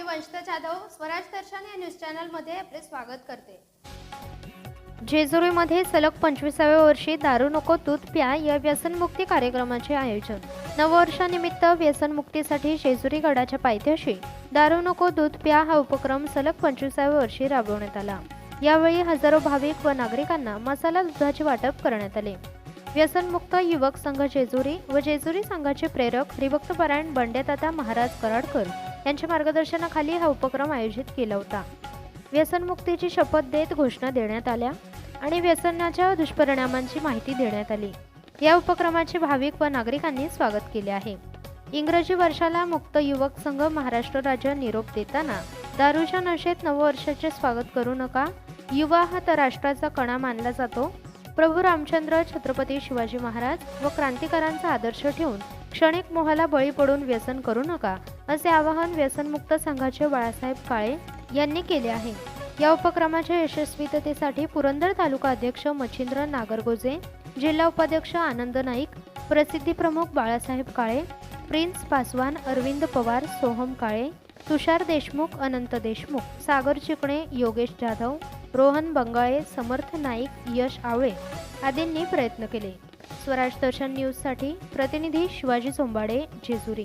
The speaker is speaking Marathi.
मी वंशिता जाधव स्वराज दर्शन या न्यूज चॅनलमध्ये आपले स्वागत करते. जेजुरीमध्ये सलग पंचवीसाव्या वर्षी दारू नको दूध प्या या व्यसनमुक्ती कार्यक्रमाचे आयोजन. नववर्षानिमित्त व्यसनमुक्तीसाठी जेजुरी गडाच्या पायथ्याशी दारू नको दूध प्या हा उपक्रम सलग पंचवीसाव्या वर्षी राबवण्यात आला. यावेळी हजारो भाविक व नागरिकांना मसाला दुधाचे वाटप करण्यात आले. व्यसनमुक्त युवक संघ जेजुरी व जेजुरी संघाचे प्रेरक हरिभक्तपरायण बंडेदादा महाराज कराडकर यांच्या मार्गदर्शनाखाली हा उपक्रम आयोजित केला होता. व्यसनमुक्तीची शपथ देत घोषणा देण्यात आल्या आणि व्यसनाच्या दुष्परिणामांची माहिती देण्यात आली. या उपक्रमाचे भाविक व नागरिकांनी स्वागत केले आहे. इंग्रजी वर्षाला मुक्त युवक संघ महाराष्ट्र राज्य निरोप देताना दारूच्या नशेत नववर्षाचे स्वागत करू नका युवा हा तर राष्ट्राचा कणा मानला जातो प्रभू रामचंद्र छत्रपती शिवाजी महाराज व क्रांतिकारांचा आदर्श ठेवून क्षणिक मोहाला बळी पडून व्यसन करू नका असे आवाहन व्यसनमुक्त संघाचे बाळासाहेब काळे यांनी केले आहे. या उपक्रमाच्या यशस्वीततेसाठी पुरंदर तालुका अध्यक्ष मच्छिंद्र नागरगोजे जिल्हा उपाध्यक्ष आनंद नाईक प्रसिद्धी प्रमुख बाळासाहेब काळे प्रिन्स पासवान अरविंद पवार सोहम काळे तुषार देशमुख अनंत देशमुख सागर चिकणे योगेश जाधव रोहन बंगाळे समर्थ नाईक यश आवळे आदींनी प्रयत्न केले. स्वराज दर्शन न्यूजसाठी प्रतिनिधी शिवाजी सोंबाडे जेजुरी.